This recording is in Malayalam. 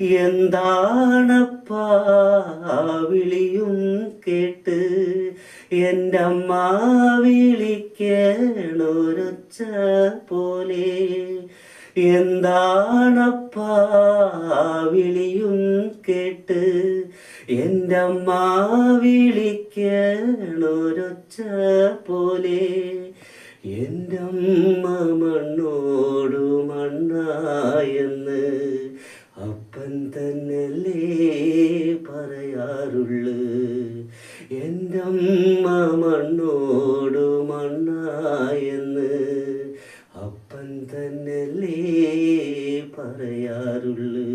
എന്താണപ്പാ വിളിയും കേട്ട്? എന്റെ അമ്മ വിളിക്കണൊരൊച്ച പോലെ. എന്താണപ്പാ വിളിയും കേട്ട്? എന്റെ അമ്മ വിളിക്കണൊരൊച്ച പോലെ. എന്റെ അമ്മ മണ്ണോടു പറയാറുള്ളു. എന്റെ അമ്മ മണ്ണോടു മണ്ണായെന്ന് അപ്പൻ തന്നല്ലേ പറയാറുള്ളു.